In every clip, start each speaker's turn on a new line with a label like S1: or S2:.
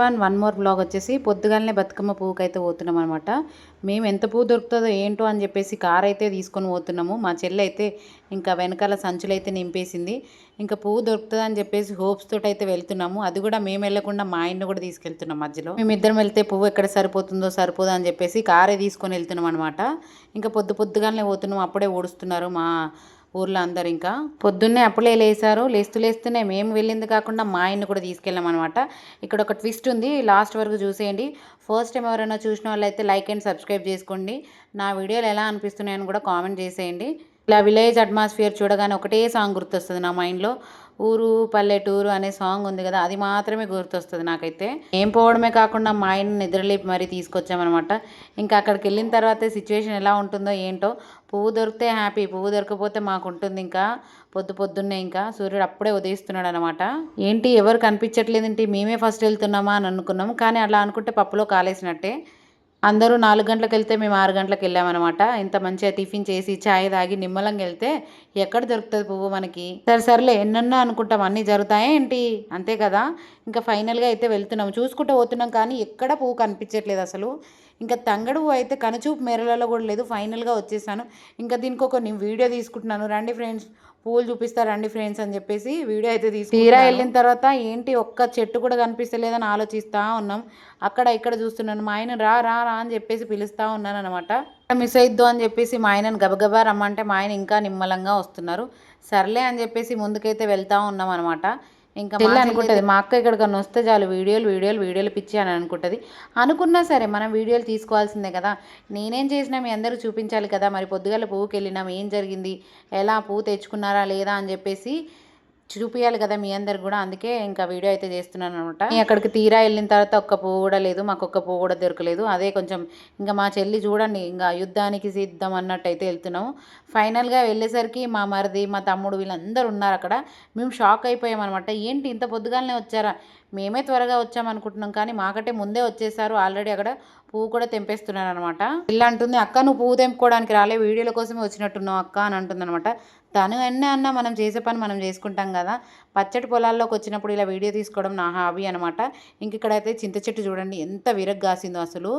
S1: One one more blog వచ్చేసి పొద్దుగాలనే బతుకమ్మ పువ్వుకి అయితే పోతున్నాం అనమాట మేము ఎంత పువ్వు దొరుకుతుందో ఏంటో అని చెప్పేసి కార్ అయితే తీసుకొని పోతున్నాము. మా చెల్లి అయితే ఇంకా వెనకాల సంచులు అయితే నింపేసింది. ఇంకా పువ్వు దొరుకుతుంది అని చెప్పేసి హోప్స్ తోటి అయితే వెళ్తున్నాము. అది కూడా మేము వెళ్ళకుండా మా ఆయన్ని కూడా తీసుకెళ్తున్నాం మధ్యలో. మేము ఇద్దరం వెళ్తే పువ్వు ఎక్కడ సరిపోతుందో సరిపోదో అని చెప్పేసి కారే తీసుకొని వెళ్తున్నాం అనమాట ఇంకా పొద్దు పొద్దుగానే పోతున్నాం అప్పుడే ఓడుస్తున్నారు మా ఊర్లో అందరు ఇంకా. పొద్దున్నే అప్పుడే లేసారు. లేస్తూ లేస్తూనే మేము వెళ్ళింది కాకుండా మా ఆయన్ని కూడా తీసుకెళ్ళాం అనమాట ఇక్కడ ఒక ట్విస్ట్ ఉంది. లాస్ట్ వరకు చూసేయండి. ఫస్ట్ టైం ఎవరైనా చూసిన వాళ్ళైతే లైక్ అండ్ సబ్స్క్రైబ్ చేసుకోండి. నా వీడియోలు ఎలా అనిపిస్తున్నాయని కూడా కామెంట్ చేసేయండి. ఇలా విలేజ్ అట్మాస్ఫియర్ చూడగానే ఒకటే సాంగ్ గుర్తొస్తుంది నా మైండ్లో. ఊరు పల్లెటూరు అనే సాంగ్ ఉంది కదా అది మాత్రమే గుర్తొస్తుంది నాకైతే. ఏం పోవడమే కాకుండా మా ఆయన నిద్రలేపి మరీ తీసుకొచ్చామన్నమాట. ఇంకా అక్కడికి వెళ్ళిన తర్వాత సిచ్యువేషన్ ఎలా ఉంటుందో ఏంటో పువ్వు దొరికితే హ్యాపీ పువ్వు దొరకపోతే మాకు ఉంటుంది ఇంకా పొద్దు పొద్దున్నే ఇంకా సూర్యుడు అప్పుడే ఉదయిస్తున్నాడు అనమాట ఏంటి ఎవరు కనిపించట్లేదేంటి మేమే ఫస్ట్ వెళ్తున్నామా అని అనుకున్నాము కానీ అలా అనుకుంటే పప్పులో కాలేసినట్టే. అందరూ నాలుగు గంటలకు వెళ్తే మేము ఆరు గంటలకు వెళ్ళామన్నమాట. ఇంత మంచిగా టిఫిన్ చేసి ఛాయ్ తాగి నిమ్మలంగా వెళ్తే ఎక్కడ దొరుకుతుంది పువ్వు మనకి? సరే సర్లే ఎన్నెన్నో అనుకుంటాం అన్నీ జరుగుతాయా ఏంటి? అంతే కదా? ఇంకా ఫైనల్గా అయితే వెళ్తున్నాం. చూసుకుంటూ పోతున్నాం కానీ ఎక్కడ పువ్వు కనిపించట్లేదు అసలు. ఇంకా తంగడు పువ్వు అయితే కనుచూపు మేరలలో కూడా లేదు. ఫైనల్గా వచ్చేసాను. ఇంకా దీనికి ఒక నేను వీడియో తీసుకుంటున్నాను. రండి ఫ్రెండ్స్ పూలు చూపిస్తారు రండి ఫ్రెండ్స్ అని చెప్పేసి వీడియో అయితే తీసుకు తీరా వెళ్ళిన తర్వాత ఏంటి ఒక్క చెట్టు కూడా కనిపిస్తలేదని ఆలోచిస్తూ ఉన్నాం. అక్కడ ఇక్కడ చూస్తున్నాను. మా ఆయన రా రా రా అని చెప్పేసి పిలుస్తూ ఉన్నాను అనమాట మిస్ అయిద్దు అని చెప్పేసి మా ఆయనను గబగబా రమ్మంటే మా ఆయన ఇంకా నిమ్మలంగా వస్తున్నారు. సర్లే అని చెప్పేసి ముందుకైతే వెళ్తూ ఉన్నాం అనమాట ఇంకా చెల్లి అనుకుంటుంది. మా అక్క ఇక్కడికన్నా వస్తే చాలు వీడియోలు వీడియోలు వీడియోలు పిచ్చి అని అనుకుంటుంది. అనుకున్నా సరే మనం వీడియోలు తీసుకోవాల్సిందే కదా. నేనేం చేసినా మీ అందరూ చూపించాలి కదా. మరి పొద్దుగాల పువ్వుకి వెళ్ళినాం ఏం జరిగింది? ఎలా పువ్వు తెచ్చుకున్నారా లేదా అని చెప్పేసి చూపించాలి కదా మీ అందరు కూడా. అందుకే ఇంకా వీడియో అయితే చేస్తున్నాను అనమాట అక్కడికి తీరా వెళ్ళిన తర్వాత ఒక్క పువ్వు కూడా లేదు మాకు ఒక్క పువ్వు కూడా దొరకలేదు. అదే కొంచెం ఇంకా మా చెల్లి చూడండి ఇంకా యుద్ధానికి సిద్ధం అన్నట్టు అయితే వెళ్తున్నాము. ఫైనల్గా వెళ్ళేసరికి మా మరిది మా తమ్ముడు వీళ్ళందరూ ఉన్నారు అక్కడ. మేము షాక్ అయిపోయామన్నమాట ఏంటి ఇంత పొద్దుగాలనే వచ్చారా? మేమే త్వరగా వచ్చామనుకుంటున్నాం కానీ మాకంటే ముందే వచ్చేసారు ఆల్రెడీ అక్కడ. పువ్వు కూడా తెంపేస్తున్నాను అనమాట ఇలా అంటుంది అక్క నువ్వు పువ్వు తెంపుకోవడానికి రాలే వీడియోల కోసమే వచ్చినట్టున్నావు అక్క అని అంటుంది అనమాట తను అన్న అన్న మనం చేసే పని మనం చేసుకుంటాం కదా. పచ్చటి పొలాల్లోకి వచ్చినప్పుడు ఇలా వీడియో తీసుకోవడం నా హాబీ అనమాట ఇంక ఇక్కడైతే చింత చెట్టు చూడండి ఎంత విరగ్ కాసిందో అసలు.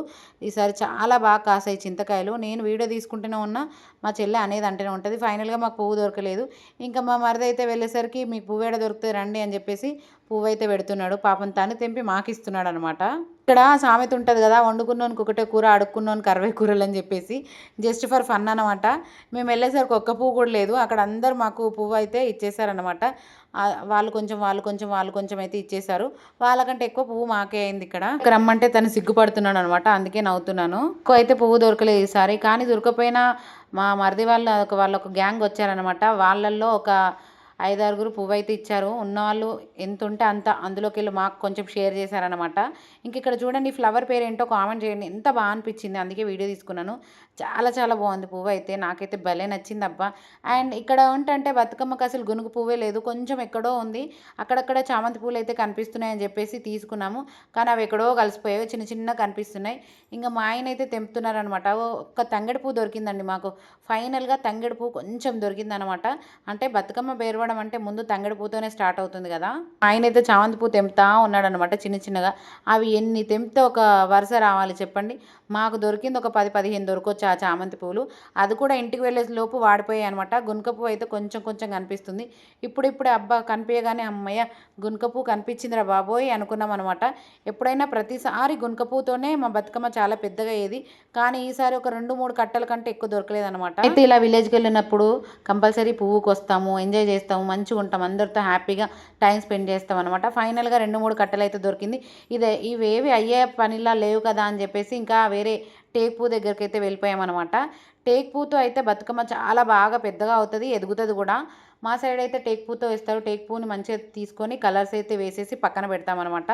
S1: ఈసారి చాలా బాగా కాసాయి చింతకాయలు. నేను వీడియో తీసుకుంటూనే ఉన్నా మా చెల్లె అనేది అంటేనే ఉంటుంది. ఫైనల్గా మాకు పువ్వు దొరకలేదు. ఇంకా మా మరిది అయితే వెళ్ళేసరికి మీకు పువ్వు ఏడ దొరుకుతుంది రండి అని చెప్పేసి పువ్వు అయితే పెడుతున్నాడు. పాపం తను తెంపి మాకు ఇస్తున్నాడు అనమాట ఇక్కడ సామెత ఉంటుంది కదా వండుకున్నోనికి ఒకటే కూర అడుక్కున్నోనికి అరవై కూరలు అని చెప్పేసి జస్ట్ ఫర్ ఫన్ అనమాట మేము వెళ్ళేసరికి ఒక్క పువ్వు కూడా లేదు అక్కడ అందరు మాకు పువ్వు అయితే ఇచ్చేసారనమాట వాళ్ళు కొంచెం వాళ్ళు కొంచెం వాళ్ళు కొంచెం అయితే ఇచ్చేసారు. వాళ్ళకంటే ఎక్కువ పువ్వు మాకే అయింది ఇక్కడ. రమ్మంటే తను సిగ్గుపడుతున్నాను అనమాట అందుకే నవ్వుతున్నాను. ఎక్కువ అయితే పువ్వు దొరకలేదు ఈసారి కానీ దొరకపోయినా మా మరిది వాళ్ళ వాళ్ళ ఒక గ్యాంగ్ వచ్చారనమాట వాళ్ళల్లో ఒక ఐదారుగురు పువ్వు అయితే ఇచ్చారు. ఉన్నవాళ్ళు ఎంత ఉంటే అంత అందులోకి వెళ్ళి మాకు కొంచెం షేర్ చేశారనమాట ఇంక ఇక్కడ చూడండి ఫ్లవర్ పేరు ఏంటో కామెంట్ చేయండి. ఎంత బాగా అనిపించింది. అందుకే వీడియో తీసుకున్నాను. చాలా చాలా బాగుంది పువ్వు అయితే నాకైతే భలే నచ్చింది అబ్బా అండ్ ఇక్కడ ఏంటంటే బతుకమ్మకి అసలు గునుగు పువ్వే లేదు. కొంచెం ఎక్కడో ఉంది. అక్కడక్కడ చామంతి పూలు అయితే కనిపిస్తున్నాయని చెప్పేసి తీసుకున్నాము. కానీ అవి ఎక్కడో కలిసిపోయాయి. చిన్న చిన్న కనిపిస్తున్నాయి. ఇంకా మా ఆయన అయితే తెంపుతున్నారనమాట ఒక్క తంగడి పువ్వు దొరికిందండి మాకు. ఫైనల్గా తంగడి పువ్వు కొంచెం దొరికిందనమాట అంటే బతుకమ్మ బేరవడం అంటే ముందు తంగడి పూతోనే స్టార్ట్ అవుతుంది కదా. ఆయన అయితే చామంతి పూ తెంపుతా ఉన్నాడనమాట చిన్న చిన్నగా. అవి ఎన్ని తెంపితే ఒక వరుస రావాలి చెప్పండి. మాకు దొరికింది ఒక పది పదిహేను దొరకొచ్చు ఆ చామంతి పూలు అది కూడా ఇంటికి వెళ్ళే లోపు వాడిపోయాయి అనమాట గునుక పువ్వు అయితే కొంచెం కొంచెం కనిపిస్తుంది. ఇప్పుడిప్పుడే అబ్బా కనిపించగానే అమ్మయ్య గునుక పువ్వు కనిపించిందిరా బాబోయ్ అనుకున్నాం అనమాట ఎప్పుడైనా ప్రతిసారి గునుక పువ్వుతోనే మా బతుకమ్మ చాలా పెద్దగా అయ్యేది. కానీ ఈసారి ఒక రెండు మూడు కట్టల కంటే ఎక్కువ దొరకలేదు అనమాట అయితే ఇలా విలేజ్కి వెళ్ళినప్పుడు కంపల్సరీ పువ్వుకి వస్తాము ఎంజాయ్ చేస్తాము. మంచిగా ఉంటాం అందరితో హ్యాపీగా టైం స్పెండ్ చేస్తాం అనమాట ఫైనల్గా రెండు మూడు కట్టెలు అయితే దొరికింది. ఇదే ఇవేవి అయ్యే పనిలా లేవు కదా అని చెప్పేసి ఇంకా వేరే టేక్ దగ్గరికి అయితే వెళ్ళిపోయామన్నమాట. టేక్ అయితే బతుకమ్మ చాలా బాగా పెద్దగా అవుతుంది ఎదుగుతుంది కూడా. మా సైడ్ అయితే టేక్ పూతో వేస్తారు. టేక్ పూని మంచిగా తీసుకొని కలర్స్ అయితే వేసేసి పక్కన పెడతామన్నమాట.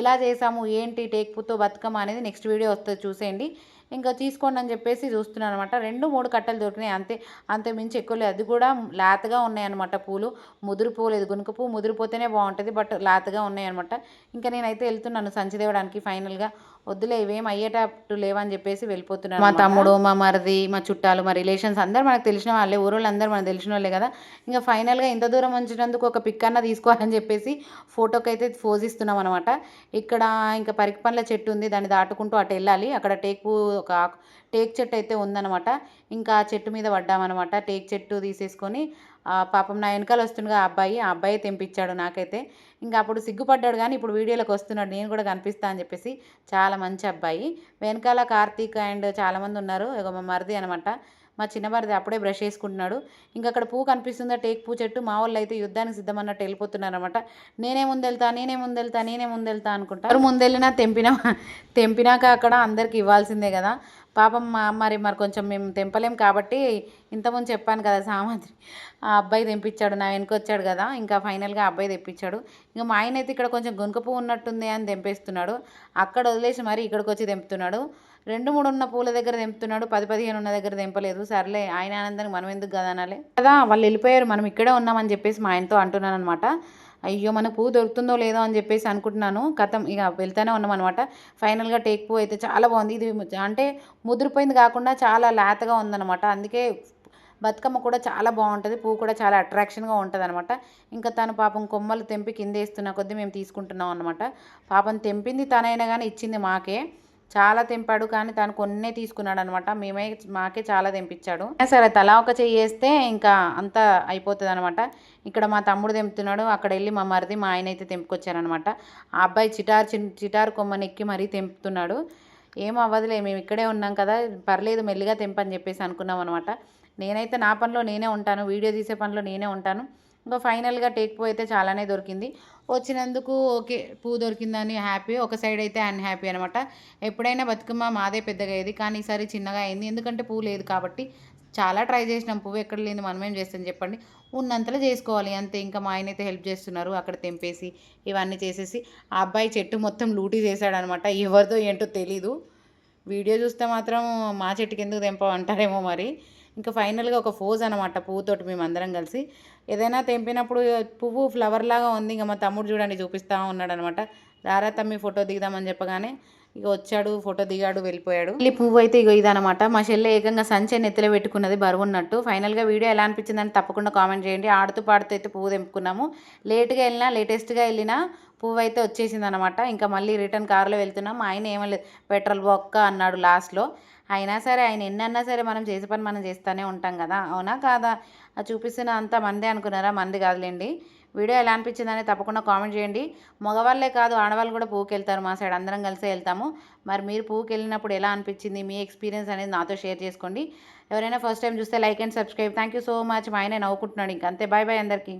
S1: ఎలా చేసాము ఏంటి టేక్ పూతో బతుకమ్మ అనేది నెక్స్ట్ వీడియో వస్తుంది చూసేయండి. ఇంకా తీసుకోండి అని చెప్పేసి చూస్తున్నాను అనమాట రెండు మూడు కట్టలు దొరికినాయి. అంతే అంతే మించి ఎక్కువ లేదు. అది కూడా లేతగా ఉన్నాయన్నమాట పూలు. ముదిరిపోలేదు గునుక పువ్వు ముదిరిపోతేనే బాగుంటుంది బట్ లేతగా ఉన్నాయన్నమాట. ఇంకా నేనైతే వెళ్తున్నాను సంచి తేవడానికి ఫైనల్గా. వద్దులే ఇవేం అయ్యేటట్టు లేవని చెప్పేసి వెళ్ళిపోతున్నారు మా తమ్ముడు మా మరిది మా చుట్టాలు మా రిలేషన్స్ అందరూ మనకు తెలిసిన వాళ్ళే ఊరోళ్ళు అందరూ మనకు తెలిసిన వాళ్ళే కదా. ఇంకా ఫైనల్గా ఇంత దూరం ఉంచినందుకు ఒక పిక్ అన్న తీసుకోవాలని చెప్పేసి ఫోటోకి అయితే ఫోజ్ ఇస్తున్నాం అనమాట ఇక్కడ ఇంకా పరికి పండ్ల చెట్టు ఉంది దాన్ని దాటుకుంటూ అటు వెళ్ళాలి. అక్కడ టేక్ ఒక టేక్ చెట్టు అయితే ఉందన్నమాట. ఇంకా ఆ చెట్టు మీద పడ్డామన్నమాట. టేక్ చెట్టు తీసేసుకొని పాపం నా వెనకాల వస్తుండగా ఆ అబ్బాయి ఆ అబ్బాయి తెంపించాడు నాకైతే. ఇంకా అప్పుడు సిగ్గుపడ్డాడు కానీ ఇప్పుడు వీడియోలోకి వస్తున్నాడు. నేను కూడా కనిపిస్తా అని చెప్పేసి చాలా మంచి అబ్బాయి. వెనకాల కార్తీక్ అండ్ చాలామంది ఉన్నారు. ఇక మా మరిది అనమాట మా చిన్న మరిది అప్పుడే బ్రష్ చేసుకుంటున్నాడు. ఇంకా అక్కడ పువ్వు కనిపిస్తుందా? టేక్ పూ చెట్టు. మా వాళ్ళు అయితే యుద్ధానికి సిద్ధమన్నట్టు వెళ్ళిపోతున్నారు అనమాట నేనే ముందెళ్తా నేనే ముందెళ్తా నేనే ముందెళ్తా అనుకుంటా. ముందెళ్ళినా తెంపినా తెంపినాక అక్కడ అందరికి ఇవ్వాల్సిందే కదా. పాపం మా- మరి మరి కొంచెం మేము తెంపలేం కాబట్టి ఇంతకుముందు చెప్పాను కదా సామాగ్రి. ఆ అబ్బాయి తెంపించాడు నా వెనుకొచ్చాడు కదా ఇంకా ఫైనల్గా అబ్బాయి తెప్పించాడు. ఇంకా మా ఆయన అయితే ఇక్కడ కొంచెం గునుకపు పువ్వు ఉన్నట్టుంది అని తెంపేస్తున్నాడు. అక్కడ వదిలేసి మరి ఇక్కడికి వచ్చి తెంపుతున్నాడు. రెండు మూడు ఉన్న పూల దగ్గర తెంపుతున్నాడు పది పదిహేను ఉన్న దగ్గర తెంపలేదు. సర్లే ఆయన ఆనందానికి మనం ఎందుకు కదా అనాలి? కదా వాళ్ళు వెళ్ళిపోయారు మనం ఇక్కడే ఉన్నామని చెప్పేసి మా ఆయనతో అంటున్నాను అనమాట అయ్యో మన పువ్వు దొరుకుతుందో లేదో అని చెప్పేసి అనుకుంటున్నాను. కథం ఇక వెళ్తూనే ఉన్నాం అనమాట ఫైనల్గా టేక్ పువ్వు అయితే చాలా బాగుంది. ఇది అంటే ముదిరిపోయింది కాకుండా చాలా లేతగా ఉందన్నమాట. అందుకే బతుకమ్మ కూడా చాలా బాగుంటుంది. పువ్వు కూడా చాలా అట్రాక్షన్గా ఉంటుంది అనమాట ఇంకా తను పాపం కొమ్మలు తెంపి కింద వేస్తున్న కొద్దీ మేము తీసుకుంటున్నాం అనమాట పాపం తెంపింది తనైనా కానీ ఇచ్చింది మాకే. చాలా తెంపాడు కానీ తను కొన్నే తీసుకున్నాడు అనమాట మేమే మాకే చాలా తెంపించాడు. సరే తలా ఒక చెయ్యి వేస్తే ఇంకా అంతా అయిపోతుంది అనమాట ఇక్కడ మా తమ్ముడు తెంపుతున్నాడు అక్కడ వెళ్ళి మా మరిది మా ఆయన అయితే తెంపుకొచ్చారనమాట. ఆ అబ్బాయి చిటార్ చిన్ చిటార్ కొమ్మని ఎక్కి మరీ తెంపుతున్నాడు. ఏం అవ్వదులే మేము ఇక్కడే ఉన్నాం కదా పర్లేదు మెల్లిగా తెంపని చెప్పేసి అనుకున్నాం అనమాట నేనైతే నా పనిలో నేనే ఉంటాను వీడియో తీసే పనిలో నేనే ఉంటాను. ఇంకా ఫైనల్గా టేక్ పూ అయితే చాలానే దొరికింది. వచ్చినందుకు ఓకే పువ్వు దొరికిందని హ్యాపీ ఒక సైడ్ అయితే అన్హ్యాపీ అనమాట. ఎప్పుడైనా బతుకమ్మ మాదే పెద్దగా అయ్యేది కానీ ఈసారి చిన్నగా అయింది. ఎందుకంటే పువ్వు లేదు కాబట్టి చాలా ట్రై చేసినాం. పువ్వు ఎక్కడ లేదు మనమేం చేస్తాం చెప్పండి. ఉన్నంతలో చేసుకోవాలి అంతే. ఇంకా మా ఆయన అయితే హెల్ప్ చేస్తున్నారు అక్కడ తెంపేసి ఇవన్నీ చేసేసి. ఆ అబ్బాయి చెట్టు మొత్తం లూటీ చేశాడనమాట. ఎవరిదో ఏంటో తెలీదు. వీడియో చూస్తే మాత్రం మా చెట్టుకి ఎందుకు తెంపమంటారేమో మరి. ఇంకా ఫైనల్గా ఒక ఫోజ్ అనమాట పువ్వుతోటి మేము అందరం కలిసి. ఏదైనా తెంపినప్పుడు పువ్వు ఫ్లవర్ లాగా ఉంది ఇంకా మా తమ్ముడు చూడండి చూపిస్తూ ఉన్నాడు అనమాట రారా తమ్మి ఫోటో దిగుదామని చెప్పగానే ఇక వచ్చాడు ఫోటో దిగాడు వెళ్ళిపోయాడు. మళ్ళీ పువ్వు అయితే ఇగో ఇదనమాట మా చెల్లె ఏకంగా సంచి నెత్తిలో పెట్టుకున్నది బరువు ఉన్నట్టు. ఫైనల్గా వీడియో ఎలా అనిపించిందని తప్పకుండా కామెంట్ చేయండి. ఆడుతూ పాడుతూ అయితే పువ్వు తెంపుకున్నాము. లేట్గా వెళ్ళినా లేటెస్ట్గా వెళ్ళినా పువ్వు అయితే వచ్చేసింది అనమాట ఇంకా మళ్ళీ రిటర్న్ కారులో వెళ్తున్నాం. ఆయన ఏమలేదు పెట్రోల్ బొక్క అన్నాడు లాస్ట్లో. అయినా సరే ఆయన ఎన్ని అన్నా సరే మనం చేసే పని మనం చేస్తూనే ఉంటాం కదా. అవునా కాదా? అది చూపిస్తున్న అంతా మందే అనుకున్నారా? మంది కాదులేండి. వీడియో ఎలా అనిపించిందని తప్పకుండా కామెంట్ చేయండి. మగవాళ్ళే కాదు ఆడవాళ్ళు కూడా పూకెళ్తారు వెళ్తారు మా సైడ్. అందరం కలిసే వెళ్తాము. మరి మీరు పూకెళ్ళినప్పుడు వెళ్ళినప్పుడు ఎలా అనిపించింది? మీ ఎక్స్పీరియన్స్ అనేది నాతో షేర్ చేసుకోండి. ఎవరైనా ఫస్ట్ టైం చూస్తే like and subscribe. Thank you so much. మా ఆయన నవ్వుకుంటున్నాడు ఇంకా. అంతే. బాయ్ బాయ్ అందరికీ.